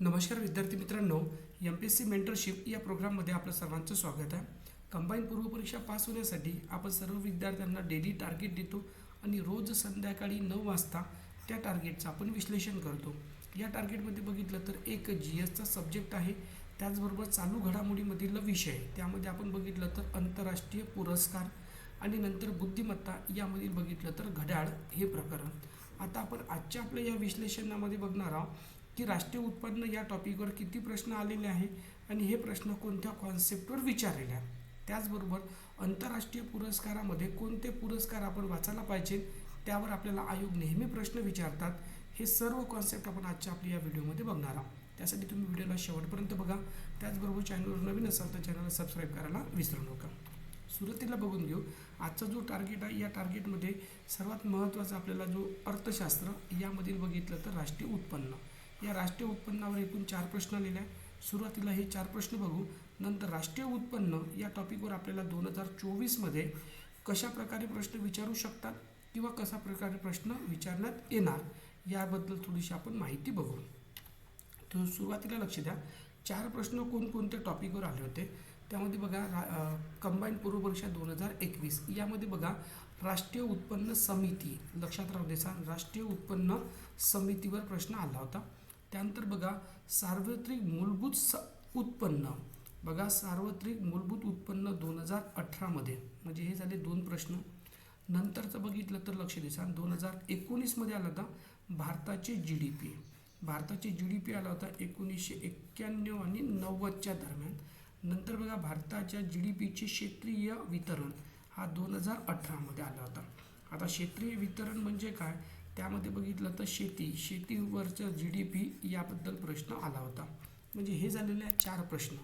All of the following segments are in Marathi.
नमस्कार विद्यार्थी मित्रांनो M P S C mentorship या प्रोग्राममध्ये आपलं सर्वांचं स्वागत आहे. कंबाईन पूर्वपरीक्षा पास होण्यासाठी आपण सर्व विद्यार्थ्यांना डेली टार्गेट देतो आणि रोज संध्याकाळी नऊ वाजता त्या टार्गेटचं आपण विश्लेषण करतो. या टार्गेटमध्ये बघितलं तर एक जी एसचा सब्जेक्ट आहे त्याचबरोबर चालू घडामोडीमधील विषय त्यामध्ये आपण बघितलं तर आंतरराष्ट्रीय पुरस्कार आणि नंतर बुद्धिमत्ता यामधील बघितलं तर घड्याळ हे प्रकरण. आता आपण आजच्या आपल्या या विश्लेषणामध्ये बघणार आहोत की राष्ट्रीय उत्पन्न या टॉपिकवर किती प्रश्न आलेले आहे आणि हे प्रश्न कोणत्या कॉन्सेप्टवर विचारलेले आहे त्याचबरोबर आंतरराष्ट्रीय पुरस्कारामध्ये कोणते पुरस्कार आपण वाचायला पाहिजे? त्यावर आपल्याला आयोग नेहमी प्रश्न विचारतात. हे सर्व कॉन्सेप्ट आपण आजच्या आपल्या या व्हिडिओमध्ये बघणार आहोत. त्यासाठी तुम्ही व्हिडिओला शेवटपर्यंत बघा. त्याचबरोबर चॅनलवर नवीन असाल तर चॅनलला सबस्क्राईब करायला विसरू नका. सुरुवातीला बघून घेऊ. आजचा जो टार्गेट आहे या टार्गेटमध्ये सर्वात महत्त्वाचा आपल्याला जो अर्थशास्त्र यामधील बघितलं तर राष्ट्रीय उत्पन्न. या राष्ट्रीय उत्पन्नावर एकूण चार प्रश्न आलेले आहेत सुरुवातीला हे चार प्रश्न बघू. नंतर राष्ट्रीय उत्पन्न या टॉपिकवर आपल्याला दोन हजार चोवीसमध्ये कशा प्रकारे प्रश्न विचारू शकतात किंवा कशा प्रकारे प्रश्न विचारण्यात येणार याबद्दल थोडीशी आपण माहिती बघू. तर सुरुवातीला लक्ष द्या. चार प्रश्न कोणकोणत्या टॉपिकवर आले होते? त्यामध्ये बघा रा कंबाईन पूर्व परीक्षा दोन हजार एकवीस. यामध्ये बघा राष्ट्रीय उत्पन्न समिती लक्षात राहू द्यायचा राष्ट्रीय उत्पन्न समितीवर प्रश्न आला होता. त्यानंतर बघा सार्वत्रिक मूलभूत स उत्पन्न. बघा सार्वत्रिक मूलभूत उत्पन्न दोन हजार अठरामध्ये म्हणजे हे झाले दोन प्रश्न. नंतरचं बघितलं तर लक्ष द्यायचा दोन हजार एकोणीसमध्ये आला होता भारताचे जी डी पी भारताचे जी डी पी आला होता एकोणीसशे एक्क्याण्णव आणि नव्वदच्या दरम्यान. नंतर बघा भारताच्या जी डी पीचे क्षेत्रीय वितरण हा दोन हजार अठरामध्ये आला होता. आता क्षेत्रीय वितरण म्हणजे काय? त्यामध्ये बघितलं तर शेती शेतीवरचं जी डी पी याबद्दल प्रश्न आला होता. म्हणजे हे झालेले आहे चार प्रश्न.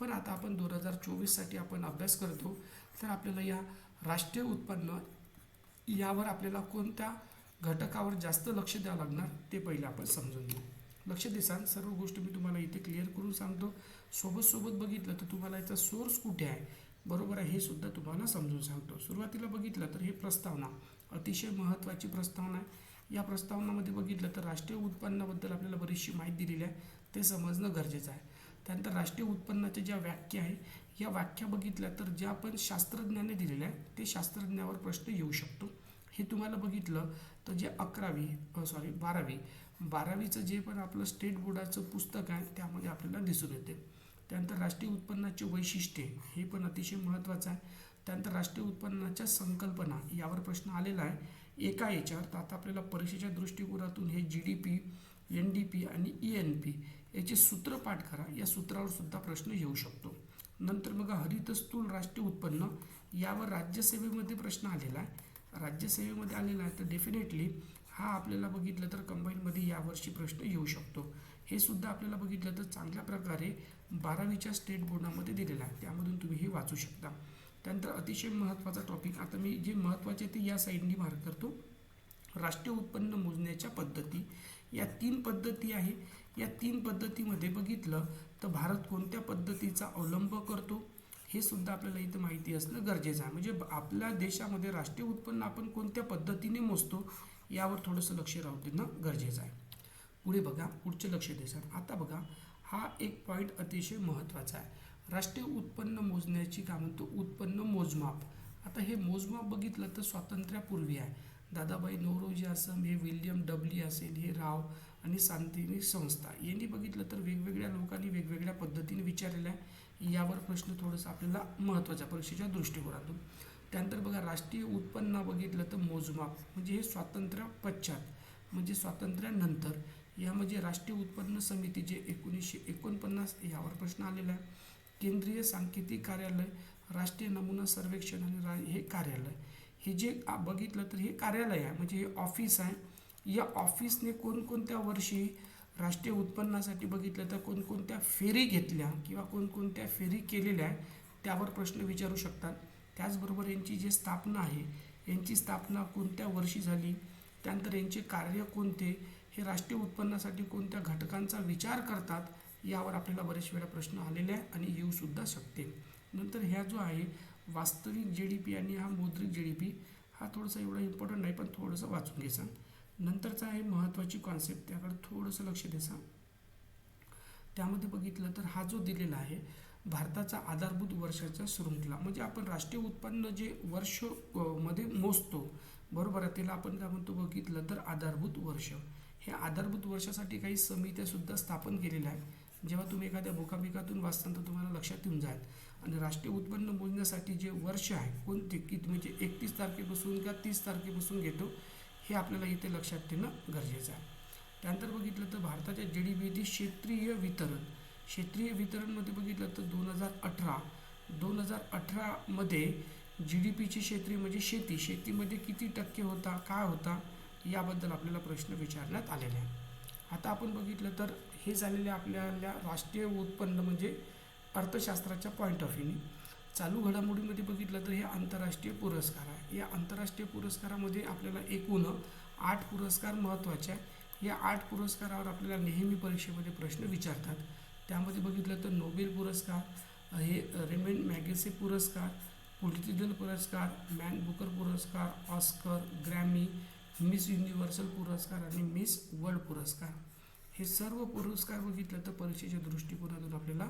पण आता आपण दोन हजार चोवीससाठी आपण अभ्यास करतो तर आपल्याला या राष्ट्रीय उत्पन्न यावर आपल्याला कोणत्या घटकावर जास्त लक्ष द्यावं लागणार ते पहिले आपण समजून घेऊ. लक्ष देसान सर्व गोष्टी मी तुम्हाला इथे क्लिअर करून सांगतो. सोबत सोबत बघितलं तर तुम्हाला याचा सोर्स कुठे आहे? बरोबर आहे हे सुद्धा तुम्हाला समजून सांगतो. सुरुवातीला बघितलं तर हे प्रस्तावना अतिशय महत्त्वाची प्रस्तावना आहे. या प्रस्तावनामध्ये बघितलं तर राष्ट्रीय उत्पन्नाबद्दल आपल्याला बरीचशी माहिती दिलेली आहे. ते समजणं गरजेचं आहे. त्यानंतर राष्ट्रीय उत्पन्नाच्या ज्या व्याख्या आहे या व्याख्या बघितल्या तर ज्या पण शास्त्रज्ञाने दिलेल्या आहेत ते शास्त्रज्ञावर प्रश्न येऊ शकतो. हे तुम्हाला बघितलं तर जे अकरावी सॉरी बारावी बारावीचं जे पण आपलं स्टेट बोर्डाचं पुस्तक आहे त्यामध्ये आपल्याला दिसून येते. त्यानंतर राष्ट्रीय उत्पन्नाचे वैशिष्ट्ये हे पण अतिशय महत्त्वाचं आहे. त्यानंतर राष्ट्रीय उत्पन्नाच्या संकल्पना यावर प्रश्न आलेला आहे. एका याच्यावर तर आता आपल्याला परीक्षेच्या दृष्टिकोनातून हे G D P N D P आणि ई एन पी याचे सूत्र पाठ करा. या सूत्रावर सुद्धा प्रश्न येऊ शकतो. नंतर मग हरित स्थूल राष्ट्रीय उत्पन्न यावर राज्यसेवेमध्ये प्रश्न आलेला आहे. राज्यसेवेमध्ये आलेला आहे तर डेफिनेटली हा आपल्याला बघितलं तर कंबाईनमध्ये यावर्षी प्रश्न येऊ शकतो. हे सुद्धा आपल्याला बघितलं तर चांगल्या प्रकारे बारावीच्या स्टेट बोर्डामध्ये दिलेला आहे. त्यामधून तुम्ही हे वाचू शकता. त्यानंतर अतिशय महत्त्वाचा टॉपिक आता मी जे महत्त्वाचे ते या साईडनी भार करतो. राष्ट्रीय उत्पन्न मोजण्याच्या पद्धती. या तीन पद्धती आहे या तीन पद्धतीमध्ये बघितलं तर भारत कोणत्या पद्धतीचा अवलंब करतो? हे सुद्धा आपल्याला इथं माहिती असणं गरजेचं आहे. म्हणजे आपल्या देशामध्ये राष्ट्रीय उत्पन्न आपण कोणत्या पद्धतीने मोजतो यावर थोडंसं लक्ष राहू देणं गरजेचं आहे. पुढे बघा. पुढचे लक्ष देसान आता बघा. हा एक पॉईंट अतिशय महत्त्वाचा आहे. राष्ट्रीय उत्पन्न मोजण्याची काय म्हणतो? उत्पन्न मोजमाप. आता हे मोजमाप बघितलं तर स्वातंत्र्यापूर्वी आहे. दादाबाई नवरोजी आसम हे विल्यम डब्ल्यू असेल हे राव आणि शांतिनी संस्था. यांनी बघितलं तर वेगवेगळ्या लोकांनी वेगवेगळ्या पद्धतीने विचारलेलं आहे. यावर प्रश्न थोडंसं आपल्याला महत्त्वाचा परीक्षेच्या दृष्टिकोनातून. त्यानंतर बघा राष्ट्रीय उत्पन्न बघितलं तर मोजमाप. म्हणजे हे स्वातंत्र्य पश्चात. म्हणजे स्वातंत्र्यानंतर. यामध्ये राष्ट्रीय उत्पन्न समिती जे एकोणीसशे एकोणपन्नास यावर प्रश्न आलेला आहे. केंद्रीय सांकेतिक कार्यालय राष्ट्रीय नमुना सर्वेक्षण आणि रा हे कार्यालय. हे जे बघितलं तर हे कार्यालय आहे म्हणजे हे ऑफिस आहे. या ऑफिसने कोणकोणत्या वर्षी राष्ट्रीय उत्पन्नासाठी बघितलं तर कोणकोणत्या फेरी घेतल्या किंवा कोणकोणत्या फेरी केलेल्या आहे त्यावर प्रश्न विचारू शकतात. त्याचबरोबर यांची जी स्थापना आहे यांची स्थापना कोणत्या वर्षी झाली त्यानंतर यांचे कार्य कोणते हे राष्ट्रीय उत्पन्नासाठी कोणत्या घटकांचा विचार करतात यावर आपल्याला बरेच वेळा प्रश्न आलेले आहे आणि येऊसुद्धा शकते. नंतर ह्या जो आहे वास्तविक जी डी पी आणि हा मौद्रिक जी डी पी हा थोडासा एवढा इम्पॉर्टंट नाही पण थोडंसं वाचून घ्यायचा. नंतरचा आहे महत्त्वाची कॉन्सेप्ट त्याकडे थोडंसं लक्ष देसा त्यामध्ये बघितलं तर हा जो दिलेला आहे भारताचा आधारभूत वर्षाचा शृंखला म्हणजे आपण राष्ट्रीय उत्पन्न जे वर्षमध्ये मोजतो बरोबर आहे? त्याला आपण काय म्हणतो? बघितलं तर आधारभूत वर्ष. हे आधारभूत वर्षासाठी काही समित्या सुद्धा स्थापन केलेल्या आहेत. जेव्हा तुम्ही एखाद्या मुखाबिकातून वाचता तर तुम्हाला लक्षात येऊन जाईल. आणि राष्ट्रीय उत्पन्न मोजण्यासाठी जे वर्ष आहे कोणते? की तुम्ही म्हणजे एकतीस तारखेपासून किंवा तीस तारखेपासून घेतो हे आपल्याला इथे लक्षात ठेवणं गरजेचं आहे. त्यानंतर बघितलं तर भारताच्या जी डी पीचे क्षेत्रीय वितरण. क्षेत्रीय वितरणमध्ये बघितलं तर दोन हजार अठरा दोन हजार अठरामध्ये जी डी पीचे क्षेत्रीय म्हणजे शेती. शेतीमध्ये किती टक्के होता काय होता याबद्दल आपल्याला प्रश्न विचारण्यात आलेले आहे आता आपण बघितलं तर हे झालेले आपल्याला राष्ट्रीय उत्पन्न म्हणजे अर्थशास्त्राच्या पॉईंट ऑफ व्ह्यूने चालू घडामोडीमध्ये बघितलं तर हे आंतरराष्ट्रीय पुरस्कार आहे. या आंतरराष्ट्रीय पुरस्कारामध्ये आपल्याला एकूण आठ पुरस्कार महत्त्वाचे आहे. या आठ पुरस्कारावर आपल्याला नेहमी परीक्षेमध्ये प्रश्न विचारतात. त्यामध्ये बघितलं तर नोबेल पुरस्कार हे रेमेन मॅगेसे पुरस्कार पुलितिदल पुरस्कार मॅन बुकर पुरस्कार ऑस्कर ग्रॅमी मिस युनिव्हर्सल पुरस्कार आणि मिस वर्ल्ड पुरस्कार. हे सर्व पुरस्कार बघितलं तर परीक्षेच्या दृष्टिकोनातून आपल्याला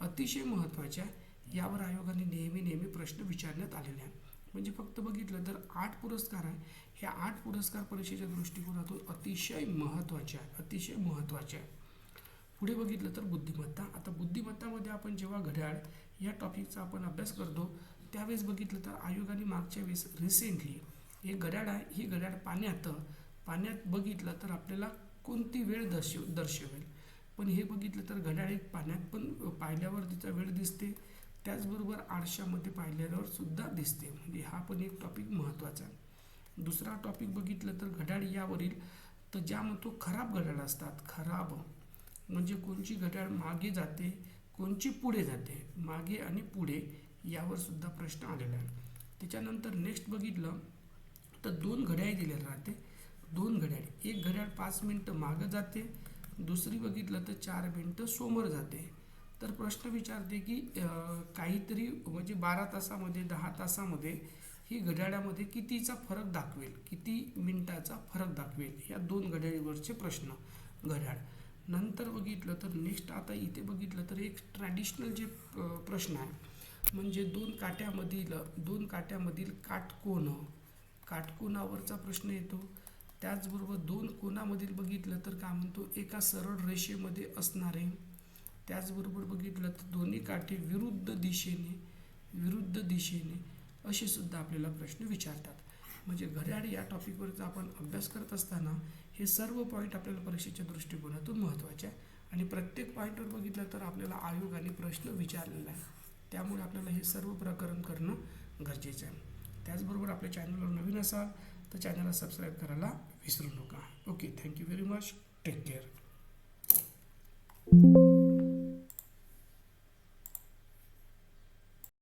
अतिशय महत्त्वाचे आहे यावर आयोगाने नेहमी नेहमी प्रश्न विचारण्यात आलेले आहे म्हणजे फक्त बघितलं तर आठ पुरस्कार आहे. हे आठ पुरस्कार परीक्षेच्या दृष्टिकोनातून अतिशय महत्त्वाचे आहे अतिशय महत्त्वाचे आहे पुढे बघितलं तर बुद्धिमत्ता. आता बुद्धिमत्तामध्ये आपण जेव्हा घड्याळ या टॉपिकचा आपण अभ्यास करतो त्यावेळेस बघितलं तर आयोगाने मागच्या वेळेस रिसेंटली हे घड्याळ आहे ही घड्याळ पाण्यात पाण्यात बघितलं तर आपल्याला कोणती वेळ दर्शव दर्शवेल? पण हे बघितलं तर घड्याळ एक पाण्यात पण पाहिल्यावर तिचा वेळ दिसते त्याचबरोबर आरशामध्ये पाहिल्यावर सुद्धा दिसते. म्हणजे हा पण एक टॉपिक महत्त्वाचा आहे. दुसरा टॉपिक बघितलं तर घड्याळ यावरील तर ज्या म्हणतो खराब घड्याळ असतात. खराब म्हणजे कोणची घड्याळ मागे जाते कोणची पुढे जाते? मागे आणि पुढे यावर सुद्धा प्रश्न आलेला आहे. त्याच्यानंतर नेक्स्ट बघितलं तर दोन घड्याळ दिलेलं राहते. दोन घड्याळ. एक घड्याळ पाच मिनटं मागं जाते. दुसरी बघितलं तर चार मिनटं समोर जाते. तर प्रश्न विचारते की काहीतरी म्हणजे बारा तासामध्ये दहा तासामध्ये ही घड्याळामध्ये कितीचा फरक दाखवेल? किती मिनटाचा फरक दाखवेल? या दोन घड्याळीवरचे प्रश्न. घड्याळ. नंतर बघितलं तर नेक्स्ट आता इथे बघितलं तर एक ट्रॅडिशनल जे प्रश्न आहे. म्हणजे दोन काट्यामधील दोन काट्यामधील काटकोन. काटकोनावरचा प्रश्न येतो. त्याचबरोबर दोन कोणामधील बघितलं तर काय म्हणतो एका सरळ रेषेमध्ये असणारे. त्याचबरोबर बघितलं तर दोन्ही काठी विरुद्ध दिशेने विरुद्ध दिशेने असे सुद्धा आपल्याला प्रश्न विचारतात. म्हणजे घड्याळ या टॉपिकवरचा आपण अभ्यास करत असताना हे सर्व पॉईंट आपल्याला परीक्षेच्या दृष्टिकोनातून महत्त्वाचे आहे. आणि प्रत्येक पॉईंटवर बघितलं तर आपल्याला आयोगाने प्रश्न विचारलेला आहे. त्यामुळे आपल्याला हे सर्व प्रकरण करणं गरजेचं आहे. त्याचबरोबर आपल्या चॅनलवर नवीन असाल तर चॅनलला सबस्क्राईब करायला विसरू नका. Okay thank you very much. Take care.